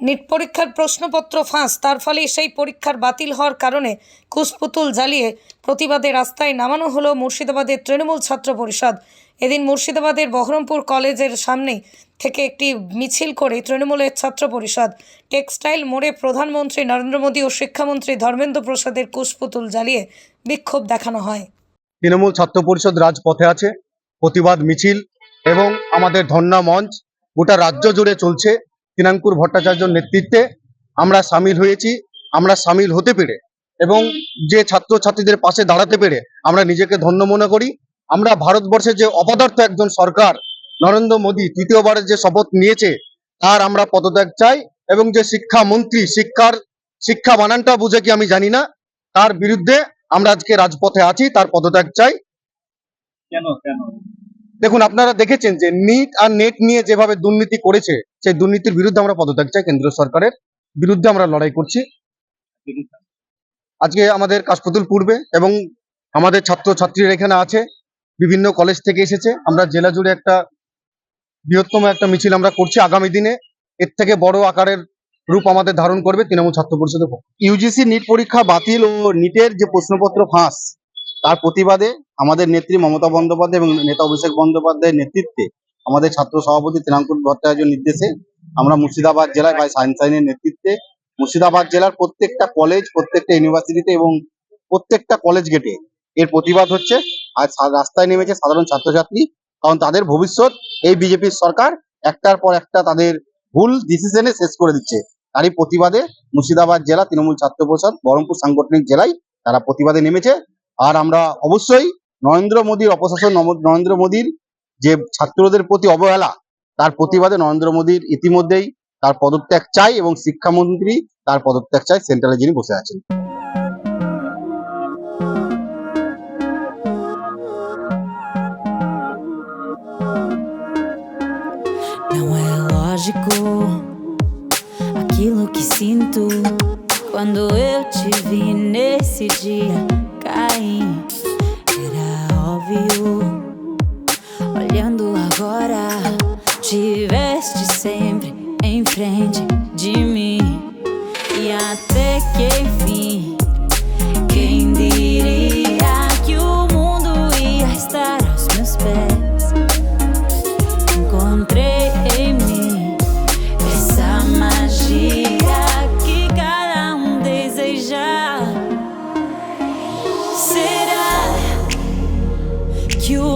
NEET পরীক্ষার প্রশ্নপত্র ফাঁস, তার ফলে সেই পরীক্ষার বাতিল হওয়ার কারণে কুশপুতুল জ্বালিয়ে প্রতিবাদে রাস্তায় নামানো হলো মুর্শিদাবাদের তৃণমূল ছাত্র পরিষদ। এদিন মুর্শিদাবাদের বহরমপুর কলেজের সামনে থেকে একটি মিছিল করে তৃণমূলের ছাত্র পরিষদ। টেক্সটাইল মোড়ে প্রধানমন্ত্রী নরেন্দ্র মোদী ও শিক্ষামন্ত্রী ধর্মেন্দ্র প্রসাদের কুশপুতুল জ্বালিয়ে বিক্ষোভ দেখানো হয়। তৃণমূল ছাত্র পরিষদ রাজপথে আছে, প্রতিবাদ মিছিল এবং আমাদের ধর্ণা মঞ্চ গোটা রাজ্য জুড়ে চলছে। তিনাঙ্কুর ভট্টাচার্যর নেতৃত্বে আমরা সামিল হয়েছি আমরা সামিল হতে পেরে এবং যে ছাত্র ছাত্রীদের পাশে দাঁড়াতে পেরে আমরা নিজেকে ধন্য মনে করি। আমরা ভারতবর্ষের যে অপদার্থ একজন সরকার নরেন্দ্র মোদী তৃতীয়বারের যে শপথ নিয়েছে তার আমরা পদত্যাগ চাই এবং যে শিক্ষামন্ত্রী শিক্ষার শিক্ষা বানানটা বুঝে কি আমি জানি না তার বিরুদ্ধে আমরা আজকে রাজপথে আছি তার পদত্যাগ চাই। কেন কেন? দেখুন আপনারা দেখেছেন যে নিট আর নেট নিয়ে যেভাবে দুর্নীতি করেছে সেই দুর্নীতির বিরুদ্ধে আমরা পদত্যাগ চাই কেন্দ্র সরকারের বিরুদ্ধে আমরা লড়াই করছি। আজকে আমাদের কাশপুতুল পূর্বে এবং আমাদের ছাত্র ছাত্রীরা এখানে আছে, বিভিন্ন কলেজ থেকে এসেছে। আমরা জেলা জুড়ে একটা বৃহত্তম একটা মিছিল আমরা করছি আগামী দিনে। এর থেকে বড় আকারের রূপ আমাদের ধারণ করবে তৃণমূল ছাত্র পরিষদের ইউজিসি নিট পরীক্ষা বাতিল ও নিটের যে প্রশ্নপত্র ফাঁস, তার প্রতিবাদে আমাদের নেত্রী মমতা বন্দ্যোপাধ্যায় এবং নেতা অভিষেক বন্দ্যোপাধ্যায়ের নেতৃত্বে আমাদের ছাত্র সভাপতি তৃণাঙ্কুর ভট্টাচার্যের নির্দেশে আমরা মুর্শিদাবাদ জেলায় ভাই সায়েন্স সাইনের নেতৃত্বে মুর্শিদাবাদ জেলার প্রত্যেকটা কলেজ প্রত্যেকটা ইউনিভার্সিটিতে এবং প্রত্যেকটা কলেজ গেটে এর প্রতিবাদ হচ্ছে। আর রাস্তায় নেমেছে সাধারণ ছাত্রছাত্রী। কারণ তাদের ভবিষ্যৎ এই বিজেপির সরকার একটার পর একটা তাদের ভুল ডিসিশনে শেষ করে দিচ্ছে। তারই প্রতিবাদে মুর্শিদাবাদ জেলা তৃণমূল ছাত্র পরিষদ, বহরমপুর সাংগঠনিক জেলায় তারা প্রতিবাদে নেমেছে। আর আমরা অবশ্যই নরেন্দ্র মোদীর অপশাসন নরেন্দ্র মোদীর যে ছাত্রদের প্রতি অবহেলা, তার প্রতিবাদে নরেন্দ্র মোদীর ইতিমধ্যেই তার পদত্যাগ চাই এবং শিক্ষামন্ত্রী তার পদত্যাগ চাই সেন্ট্রালে যিনি বসে আছেন aquilo que sinto quando eu te vi nesse dia cair. Era óbvio. Olhando agora, tiveste sempre em frente de mim. E até que enfim, quem diria que o mundo ia estar aos meus pés? Encontrei em mim essa magia que cada um deseja. Será que o